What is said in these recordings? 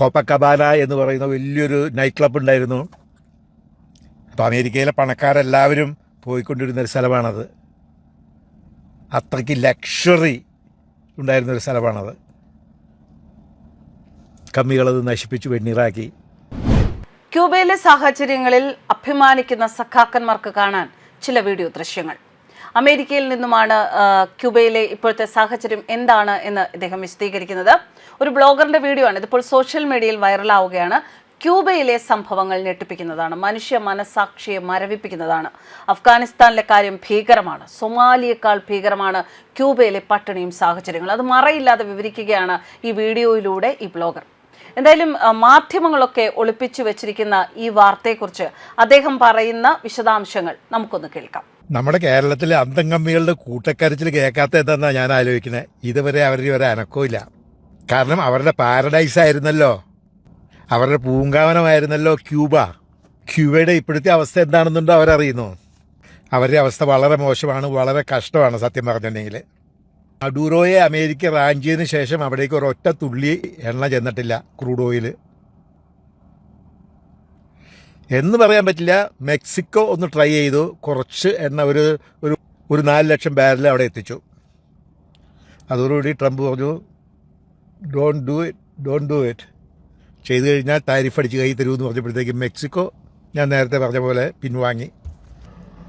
കോപ്പക്കബാന എന്ന് പറയുന്ന വലിയൊരു നൈറ്റ് ക്ലബ്ബ് ഉണ്ടായിരുന്നു. അപ്പോൾ അമേരിക്കയിലെ പണക്കാരെല്ലാവരും പോയിക്കൊണ്ടിരുന്ന ഒരു സ്ഥലമാണത്. അത്രയ്ക്ക് ലക്ഷറി ഉണ്ടായിരുന്ന ഒരു സ്ഥലമാണത്. കമ്മികളത് നശിപ്പിച്ചു വെണ്ണീറാക്കി. ക്യൂബയിലെ സാഹചര്യങ്ങളിൽ അഭിമാനിക്കുന്ന സഖാക്കന്മാർക്ക് കാണാൻ ചില വീഡിയോ ദൃശ്യങ്ങൾ. അമേരിക്കയിൽ നിന്നുമാണ് ക്യൂബയിലെ ഇപ്പോഴത്തെ സാഹചര്യം എന്താണ് എന്ന് ഇദ്ദേഹം വിശദീകരിക്കുന്നത്. ഒരു ബ്ലോഗറിന്റെ വീഡിയോ ആണ്. ഇതിപ്പോൾ സോഷ്യൽ മീഡിയയിൽ വൈറലാവുകയാണ്. ക്യൂബയിലെ സംഭവങ്ങൾ ഞെട്ടിപ്പിക്കുന്നതാണ്. മനുഷ്യ മനസാക്ഷിയെ മരവിപ്പിക്കുന്നതാണ്. അഫ്ഗാനിസ്ഥാനിലെ കാര്യം ഭീകരമാണ്. സൊമാലിയേക്കാൾ ഭീകരമാണ് ക്യൂബയിലെ പട്ടിണിയും സാഹചര്യങ്ങളും. അത് മറയില്ലാതെ വിവരിക്കുകയാണ് ഈ വീഡിയോയിലൂടെ ഈ ബ്ലോഗർ. എന്തായാലും മാധ്യമങ്ങളൊക്കെ ഒളിപ്പിച്ചു വെച്ചിരിക്കുന്ന ഈ വാർത്തയെക്കുറിച്ച് അദ്ദേഹം പറയുന്ന വിശദാംശങ്ങൾ നമുക്കൊന്ന് കേൾക്കാം. നമ്മുടെ കേരളത്തിലെ അന്തം കമ്മികളുടെ കൂട്ടക്കരച്ചിൽ കേൾക്കാത്ത എന്താണെന്നാണ് ഞാൻ ആലോചിക്കുന്നത് ഇതുവരെ അവരുടെ ഒരു അനക്കമില്ല കാരണം അവരുടെ പാരഡൈസ് ആയിരുന്നല്ലോ. അവരുടെ പൂങ്കാവനമായിരുന്നല്ലോ ക്യൂബ. ക്യൂബയുടെ ഇപ്പോഴത്തെ അവസ്ഥ എന്താണെന്നുണ്ടോ അവരറിയുന്നു? അവരുടെ അവസ്ഥ വളരെ മോശമാണ് വളരെ കഷ്ടമാണ് സത്യം പറഞ്ഞിട്ടുണ്ടെങ്കിൽ. അഡൂറോയെ അമേരിക്ക റാഞ്ചിയതിനു ശേഷം അവിടേക്ക് ഒരൊറ്റ തുള്ളി എണ്ണ ചെന്നിട്ടില്ല ക്രൂഡ് ഓയിൽ എന്ന് പറയാൻ പറ്റില്ല. മെക്സിക്കോ ഒന്ന് ട്രൈ ചെയ്തു. കുറച്ച് എണ്ണ ഒരു ഒരു ഒരു നാല് ലക്ഷം ബാരൽ അവിടെ എത്തിച്ചു. അതോടുകൂടി ട്രംപ് പറഞ്ഞു don't do it don't do it ചെയ്തു കഴിഞ്ഞാൽ താരിഫ് അടിച്ച് കൈ തരൂ എന്ന് പറഞ്ഞപ്പോഴത്തേക്കും മെക്സിക്കോ ഞാൻ നേരത്തെ പറഞ്ഞ പോലെ പിൻവാങ്ങി.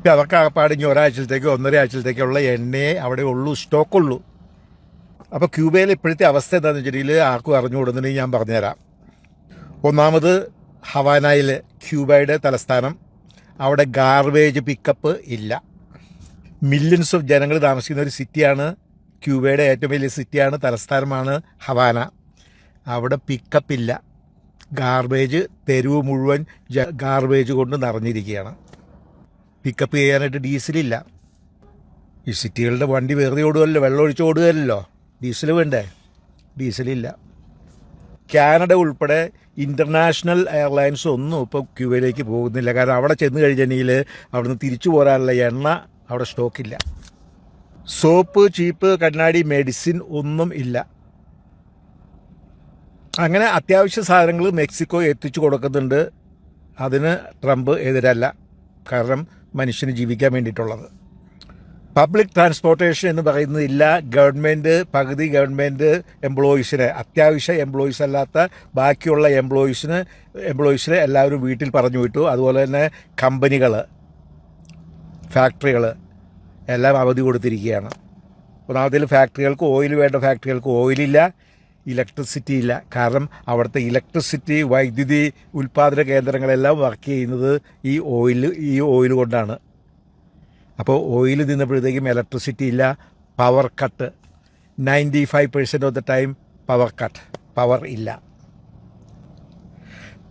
അവർക്ക് ആകപ്പാട് ഇനി ഒരാഴ്ചത്തേക്കോ ഒന്നര ആഴ്ചത്തേക്കുള്ള എണ്ണയെ അവിടെ ഉള്ളൂ സ്റ്റോക്ക് ഉള്ളൂ. അപ്പോൾ ക്യൂബയിലെ ഇപ്പോഴത്തെ അവസ്ഥ എന്താണെന്ന് വെച്ചിട്ടുണ്ടെങ്കിൽ ആർക്കും അറിഞ്ഞുകൂടുന്നുണ്ടെങ്കിൽ ഞാൻ പറഞ്ഞുതരാം. ഒന്നാമത് ഹവാനയിൽ ക്യൂബയുടെ തലസ്ഥാനം. അവിടെ ഗാർബേജ് പിക്കപ്പ് ഇല്ല. മില്യൺസ് ഓഫ് ജനങ്ങൾ താമസിക്കുന്ന ഒരു സിറ്റിയാണ് ക്യൂബയുടെ ഏറ്റവും വലിയ സിറ്റിയാണ് തലസ്ഥാനമാണ് ഹവാന. അവിടെ പിക്കപ്പ് ഇല്ല. ഗാർബേജ് തെരുവ് മുഴുവൻ ഗാർബേജ് കൊണ്ട് നിറഞ്ഞിരിക്കുകയാണ്. പിക്കപ്പ് ചെയ്യാനായിട്ട് ഡീസലില്ല ഈ സിറ്റികളുടെ വണ്ടി വെറുതെ ഓടുകയല്ലോ വെള്ളം ഒഴിച്ച് ഓടുകയല്ലോ ഡീസൽ വേണ്ടേ? ഡീസലില്ല കാനഡ ഉൾപ്പെടെ ഇന്റർനാഷണൽ എയർലൈൻസ് ഒന്നും ഇപ്പോൾ ക്യൂബയിലേക്ക് പോകുന്നില്ല. കാരണം അവിടെ ചെന്ന് കഴിഞ്ഞിട്ടുണ്ടെങ്കിൽ അവിടുന്ന് തിരിച്ചു പോരാനുള്ള എണ്ണ അവിടെ സ്റ്റോക്കില്ല സോപ്പ് ചീപ്പ് കണ്ണാടി മെഡിസിൻ ഒന്നും ഇല്ല. അങ്ങനെ അത്യാവശ്യ സാധനങ്ങൾ മെക്സിക്കോ എത്തിച്ചു കൊടുക്കുന്നുണ്ട്. അതിന് ട്രംപ് എതിരല്ല. കാരണം മനുഷ്യന് ജീവിക്കാൻ വേണ്ടിയിട്ടുള്ളത്. പബ്ലിക് ട്രാൻസ്പോർട്ടേഷൻ എന്ന് പറയുന്നത് ഇല്ല. ഗവൺമെന്റ് പകുതി ഗവൺമെന്റ് എംപ്ലോയീസിനെ അത്യാവശ്യ എംപ്ലോയീസ് അല്ലാത്ത ബാക്കിയുള്ള എംപ്ലോയീസിന് എംപ്ലോയീസിനെ എല്ലാവരും വീട്ടിൽ പറഞ്ഞു വിട്ടു. അതുപോലെ തന്നെ കമ്പനികൾ ഫാക്ടറികൾ എല്ലാം അവധി കൊടുത്തിരിക്കുകയാണ്. ഒന്നാമത്തിൽ ഫാക്ടറികൾക്ക് ഓയിൽ വേണ്ട ഫാക്ടറികൾക്ക് ഓയിലില്ല ഇലക്ട്രിസിറ്റി ഇല്ല. കാരണം അവിടുത്തെ ഇലക്ട്രിസിറ്റി വൈദ്യുതി ഉൽപ്പാദന കേന്ദ്രങ്ങളെല്ലാം വർക്ക് ചെയ്യുന്നത് ഈ ഓയിൽ ഈ ഓയിൽ കൊണ്ടാണ്. അപ്പോൾ ഓയിൽ തിന്നപ്പോഴത്തേക്കും ഇലക്ട്രിസിറ്റി ഇല്ല power cut ninety five percent of the time power cut power ഇല്ല.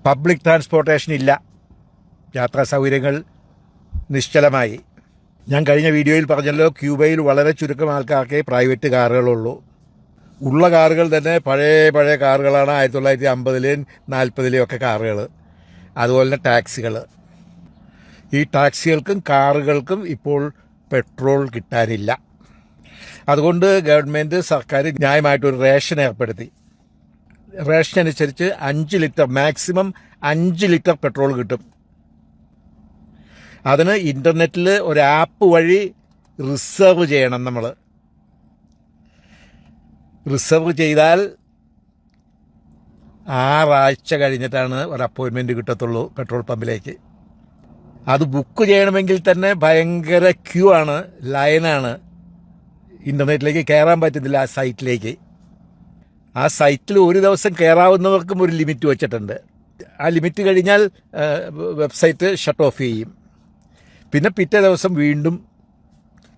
പബ്ലിക് ട്രാൻസ്പോർട്ടേഷൻ ഇല്ല. യാത്രാ സൗകര്യങ്ങൾ നിശ്ചലമായി. ഞാൻ കഴിഞ്ഞ വീഡിയോയിൽ പറഞ്ഞല്ലോ ക്യൂബയിൽ വളരെ ചുരുക്കം ആൾക്കാർക്കേ പ്രൈവറ്റ് കാറുകളുള്ളൂ. ഉള്ള കാറുകൾ തന്നെ പഴയ പഴയ കാറുകളാണ് ആയിരത്തി തൊള്ളായിരത്തി അമ്പതിലെയും നാൽപ്പതിലെയും ഒക്കെ കാറുകൾ. അതുപോലെ തന്നെ ടാക്സികൾ ഈ ടാക്സികൾക്കും കാറുകൾക്കും ഇപ്പോൾ പെട്രോൾ കിട്ടാനില്ല. അതുകൊണ്ട് ഗവൺമെന്റ് സർക്കാർ ന്യായമായിട്ടൊരു റേഷൻ ഏർപ്പെടുത്തി. റേഷൻ അനുസരിച്ച് അഞ്ച് ലിറ്റർ മാക്സിമം അഞ്ച് ലിറ്റർ പെട്രോൾ കിട്ടും. അതിന് ഇന്റർനെറ്റിൽ ഒരു ആപ്പ് വഴി റിസർവ് ചെയ്യണം നമ്മൾ റിസർവ് ചെയ്താൽ ആറാഴ്ച കഴിഞ്ഞിട്ടാണ് ഒരു അപ്പോയിൻമെന്റ് കിട്ടത്തുള്ളൂ പെട്രോൾ പമ്പിലേക്ക്. അത് ബുക്ക് ചെയ്യണമെങ്കിൽ തന്നെ ഭയങ്കര ക്യൂ ആണ് ലൈനാണ് ഇന്റർനെറ്റിലേക്ക് കയറാൻ പറ്റുന്നില്ല ആ സൈറ്റിലേക്ക് ആ സൈറ്റിൽ ഒരു ദിവസം കയറാവുന്നവർക്കും ഒരു ലിമിറ്റ് വെച്ചിട്ടുണ്ട്. ആ ലിമിറ്റ് കഴിഞ്ഞാൽ വെബ്സൈറ്റ് ഷട്ട് ഓഫ് ചെയ്യും. പിന്നെ പിറ്റേ ദിവസം വീണ്ടും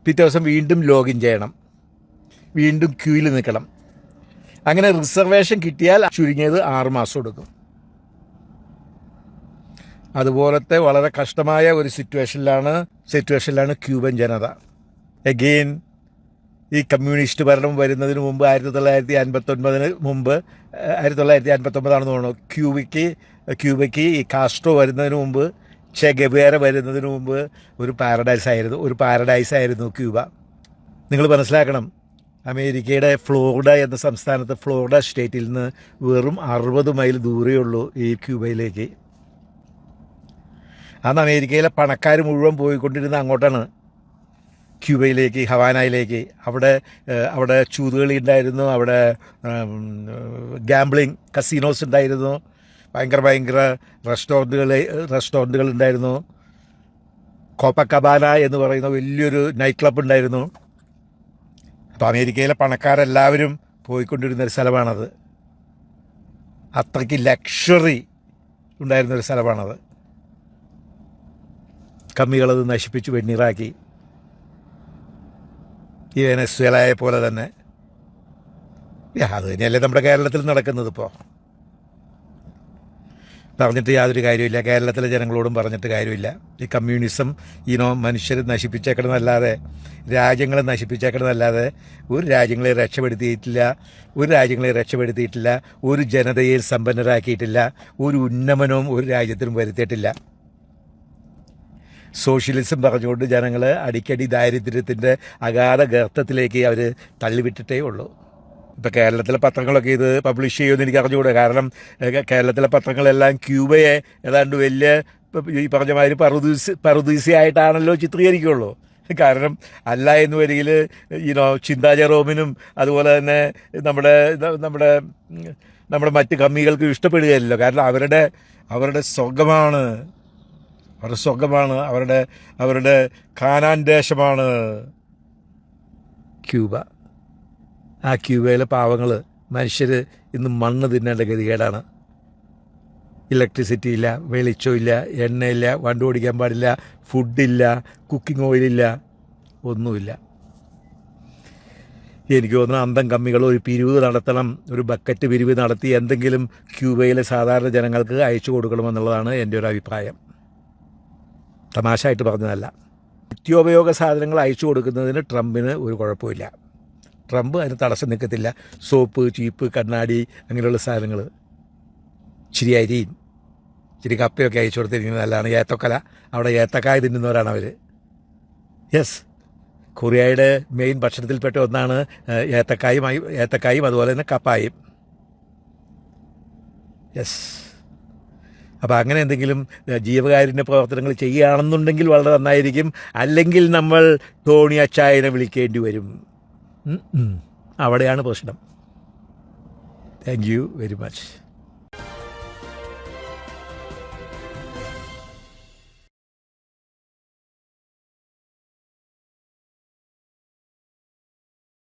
പിറ്റേ ദിവസം വീണ്ടും ലോഗിൻ ചെയ്യണം. വീണ്ടും ക്യൂയിൽ നിൽക്കണം. അങ്ങനെ റിസർവേഷൻ കിട്ടിയാൽ ചുരുങ്ങിയത് ആറ് മാസം എടുക്കും. അതുപോലത്തെ വളരെ കഷ്ടമായ ഒരു സിറ്റുവേഷനിലാണ് സിറ്റുവേഷനിലാണ് ക്യൂബൻ ജനത. എഗെയിൻ ഈ കമ്മ്യൂണിസ്റ്റ് ഭരണം വരുന്നതിന് മുമ്പ് ആയിരത്തി തൊള്ളായിരത്തി അൻപത്തൊൻപതിന് മുമ്പ് ആയിരത്തി തൊള്ളായിരത്തി അൻപത്തൊമ്പതാണെന്ന് തോന്നുന്നു ക്യൂബയ്ക്ക് ക്യൂബയ്ക്ക് ഈ കാസ്ട്രോ വരുന്നതിന് മുമ്പ് ചെ വരുന്നതിന് മുമ്പ് ഒരു പാരഡൈസ് ആയിരുന്നു ഒരു പാരഡൈസ് ആയിരുന്നു ക്യൂബ. നിങ്ങൾ മനസ്സിലാക്കണം അമേരിക്കയുടെ ഫ്ലോറിഡ എന്ന സംസ്ഥാനത്ത് ഫ്ലോറിഡ സ്റ്റേറ്റിൽ നിന്ന് വെറും അറുപത് മൈൽ ദൂരമേ ഈ ക്യൂബയിലേക്ക്. അന്ന് അമേരിക്കയിലെ പണക്കാർ മുഴുവൻ പോയിക്കൊണ്ടിരുന്ന അങ്ങോട്ടാണ് ക്യൂബയിലേക്ക് ഹവാനയിലേക്ക്. അവിടെ അവിടെ ചൂതുകളി ഉണ്ടായിരുന്നു അവിടെ ഗാംബ്ലിംഗ് കസീനോസ് ഉണ്ടായിരുന്നു ഭയങ്കര ഭയങ്കര റെസ്റ്റോറന്റുകൾ റെസ്റ്റോറന്റുകൾ ഉണ്ടായിരുന്നു. കോപ്പക്കബാന എന്ന് പറയുന്ന വലിയൊരു നൈറ്റ് ക്ലബ്ബ് ഉണ്ടായിരുന്നു. അപ്പോൾ അമേരിക്കയിലെ പണക്കാരെല്ലാവരും പോയിക്കൊണ്ടിരുന്നൊരു സ്ഥലമാണത്. അത്രയ്ക്ക് ലക്ഷറി ഉണ്ടായിരുന്നൊരു സ്ഥലമാണത്. കമ്മികളത് നശിപ്പിച്ച് വെണ്ണീറാക്കി. ഈ വെനസ്വേലയെ പോലെ തന്നെ. അത് തന്നെയല്ലേ നമ്മുടെ കേരളത്തിൽ നടക്കുന്നത് ഇപ്പോൾ പറഞ്ഞിട്ട് യാതൊരു കാര്യമില്ല കേരളത്തിലെ ജനങ്ങളോടും പറഞ്ഞിട്ട് കാര്യമില്ല. ഈ കമ്മ്യൂണിസം ഇനോ മനുഷ്യരെ നശിപ്പിച്ചേക്കണമെന്നല്ലാതെ രാജ്യങ്ങളെ നശിപ്പിച്ചേക്കണമെന്നല്ലാതെ ഒരു രാജ്യങ്ങളെ രക്ഷപ്പെടുത്തിയിട്ടില്ല ഒരു രാജ്യങ്ങളെ രക്ഷപ്പെടുത്തിയിട്ടില്ല ഒരു ജനതയെ സമ്പന്നരാക്കിയിട്ടില്ല ഒരു ഉന്നമനവും ഒരു രാജ്യത്തിനും വരുത്തിയിട്ടില്ല. സോഷ്യലിസം പറഞ്ഞുകൊണ്ട് ജനങ്ങൾ അടിക്കടി ദാരിദ്ര്യത്തിന്റെ അഗാധ ഗർത്തത്തിലേക്ക് അവർ തള്ളിവിട്ടിട്ടേ ഉള്ളൂ. ഇപ്പോൾ കേരളത്തിലെ പത്രങ്ങളൊക്കെ ഇത് പബ്ലിഷ് ചെയ്യുമെന്ന് എനിക്ക് അറിഞ്ഞുകൂടെ. കാരണം കേരളത്തിലെ പത്രങ്ങളെല്ലാം ക്യൂബയെ ഏതാണ്ട് വലിയ ഈ പറഞ്ഞ മാതിരി പറുദീസ് പറുദീസയായിട്ടാണല്ലോ ചിത്രീകരിക്കുള്ളൂ. കാരണം അല്ല എന്ന് വരികിൽ ഈനോ ചിന്താ ജെറോമിനും അതുപോലെ തന്നെ നമ്മുടെ നമ്മുടെ നമ്മുടെ മറ്റ് കമ്മികൾക്കും ഇഷ്ടപ്പെടുകയല്ലോ. കാരണം അവരുടെ അവരുടെ സ്വർഗമാണ് അവരുടെ സ്വർഗമാണ് അവരുടെ അവരുടെ കാനാൻ ദേശമാണ്. ക്യൂബ. ആ ക്യൂബയിലെ പാവങ്ങൾ മനുഷ്യർ ഇന്ന് മണ്ണ് തിന്നേണ്ട ഗതികേടാണ്. ഇലക്ട്രിസിറ്റി ഇല്ല വെളിച്ചമില്ല എണ്ണയില്ല വണ്ടി ഓടിക്കാൻ പാടില്ല ഫുഡില്ല കുക്കിംഗ് ഓയിലില്ല ഒന്നുമില്ല. എനിക്ക് തോന്നുന്നു അന്തം കമ്മികൾ ഒരു പിരിവ് നടത്തണം ഒരു ബക്കറ്റ് പിരിവ് നടത്തി എന്തെങ്കിലും ക്യൂബയിലെ സാധാരണ ജനങ്ങൾക്ക് അയച്ചു കൊടുക്കണമെന്നുള്ളതാണ് എന്റെ ഒരു അഭിപ്രായം. തമാശയായിട്ട് പറഞ്ഞതല്ല. നിത്യോപയോഗ സാധനങ്ങൾ അയച്ചു കൊടുക്കുന്നതിന് ട്രംപിന് ഒരു കുഴപ്പമില്ല. ട്രംപ് അതിന് തടസ്സം നിൽക്കത്തില്ല. സോപ്പ് ചീപ്പ് കണ്ണാടി അങ്ങനെയുള്ള സാധനങ്ങൾ. ഇച്ചിരി അരിയും ഇച്ചിരി കപ്പയൊക്കെ അയച്ചു കൊടുത്തിരിക്കുന്നത് നല്ലതാണ്. ഏത്തക്കൊല. അവിടെ ഏത്തക്കായ തിന്നുന്നവരാണ് അവർ യെസ്. കൊറിയയുടെ മെയിൻ ഭക്ഷണത്തിൽപ്പെട്ട ഒന്നാണ് ഏത്തക്കായും ഏത്തക്കായും അതുപോലെ തന്നെ കപ്പായും. യെസ്. അപ്പോൾ അങ്ങനെ എന്തെങ്കിലും ജീവകാരുണ്യ പ്രവർത്തനങ്ങൾ ചെയ്യുകയാണെന്നുണ്ടെങ്കിൽ വളരെ നന്നായിരിക്കും. അല്ലെങ്കിൽ നമ്മൾ ടോണി അച്ചായനെ വിളിക്കേണ്ടി വരും. അവിടെയാണ് പ്രശ്നം. Thank you very much